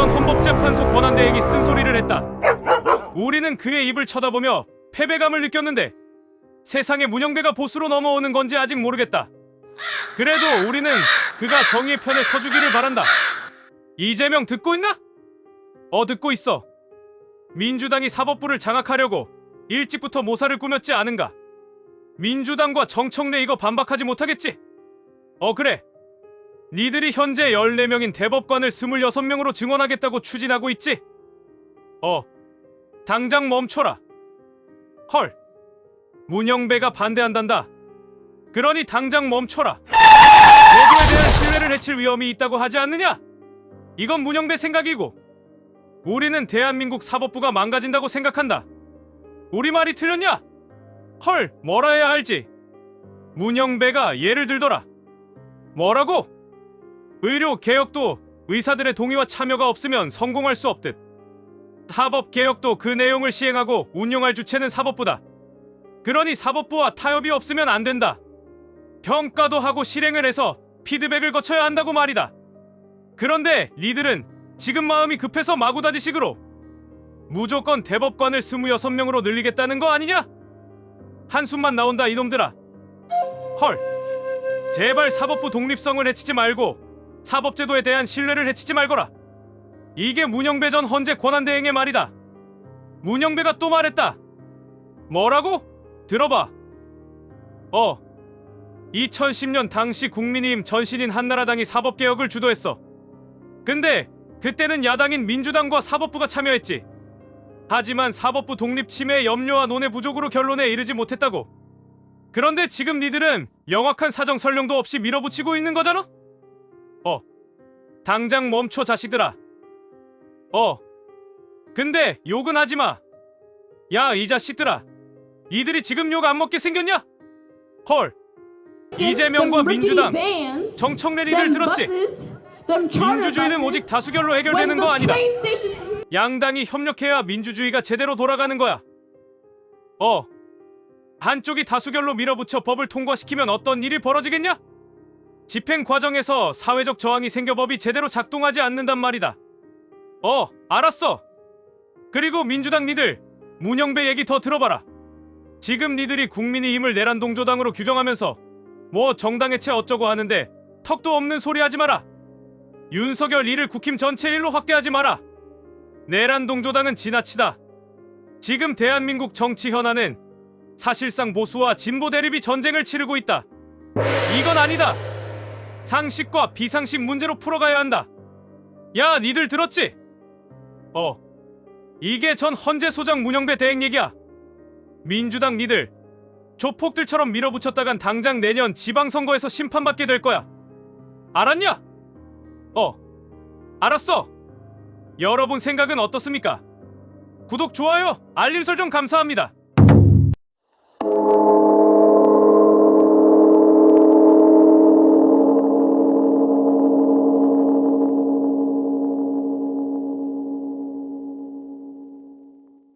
전 헌법재판소 권한대행이 쓴소리를 했다. 우리는 그의 입을 쳐다보며 패배감을 느꼈는데 세상에 문영배가 보수로 넘어오는 건지 아직 모르겠다. 그래도 우리는 그가 정의의 편에 서주기를 바란다. 이재명 듣고 있나? 어 듣고 있어. 민주당이 사법부를 장악하려고 일찍부터 모사를 꾸몄지 않은가? 민주당과 정청래 이거 반박하지 못하겠지? 어 그래. 니들이 현재 14명인 대법관을 26명으로 증원하겠다고 추진하고 있지? 어. 당장 멈춰라. 헐. 문영배가 반대한단다. 그러니 당장 멈춰라. 제도에 대한 신뢰를 해칠 위험이 있다고 하지 않느냐? 이건 문영배 생각이고 우리는 대한민국 사법부가 망가진다고 생각한다. 우리 말이 틀렸냐? 헐, 뭐라 해야 할지. 문영배가 예를 들더라. 뭐라고? 의료 개혁도 의사들의 동의와 참여가 없으면 성공할 수 없듯. 사법 개혁도 그 내용을 시행하고 운영할 주체는 사법부다. 그러니 사법부와 타협이 없으면 안 된다. 평가도 하고 실행을 해서 피드백을 거쳐야 한다고 말이다. 그런데 니들은 지금 마음이 급해서 마구다지식으로 무조건 대법관을 26명으로 늘리겠다는 거 아니냐? 한숨만 나온다 이놈들아. 헐. 제발 사법부 독립성을 해치지 말고 사법제도에 대한 신뢰를 해치지 말거라. 이게 문영배 전 헌재 권한대행의 말이다. 문영배가 또 말했다. 뭐라고? 들어봐. 어. 2010년 당시 국민의힘 전신인 한나라당이 사법개혁을 주도했어. 근데 그때는 야당인 민주당과 사법부가 참여했지. 하지만 사법부 독립 침해 염려와 논의 부족으로 결론에 이르지 못했다고. 그런데 지금 니들은 영악한 사정 설명도 없이 밀어붙이고 있는 거잖아? 어. 당장 멈춰 자식들아. 어. 근데 욕은 하지 마. 야, 이 자식들아. 이들이 지금 욕 안 먹게 생겼냐? 헐. 이재명과 민주당, 정청래 리들 들었지? 민주주의는 오직 다수결로 해결되는 거 아니다. 양당이 협력해야 민주주의가 제대로 돌아가는 거야. 어. 한쪽이 다수결로 밀어붙여 법을 통과시키면 어떤 일이 벌어지겠냐? 집행 과정에서 사회적 저항이 생겨 법이 제대로 작동하지 않는단 말이다. 어, 알았어. 그리고 민주당 니들, 문영배 얘기 더 들어봐라. 지금 니들이 국민의 힘을 내란 동조당으로 규정하면서 뭐 정당 해체 어쩌고 하는데 턱도 없는 소리 하지 마라. 윤석열 일을 국힘 전체 일로 확대하지 마라. 내란 동조당은 지나치다. 지금 대한민국 정치 현안은 사실상 보수와 진보 대립이 전쟁을 치르고 있다. 이건 아니다. 상식과 비상식 문제로 풀어가야 한다. 야, 니들 들었지? 어. 이게 전 헌재 소장 문영배 대행 얘기야. 민주당 니들 조폭들처럼 밀어붙였다간 당장 내년 지방선거에서 심판받게 될 거야. 알았냐? 어. 알았어. 여러분 생각은 어떻습니까? 구독, 좋아요, 알림 설정 감사합니다.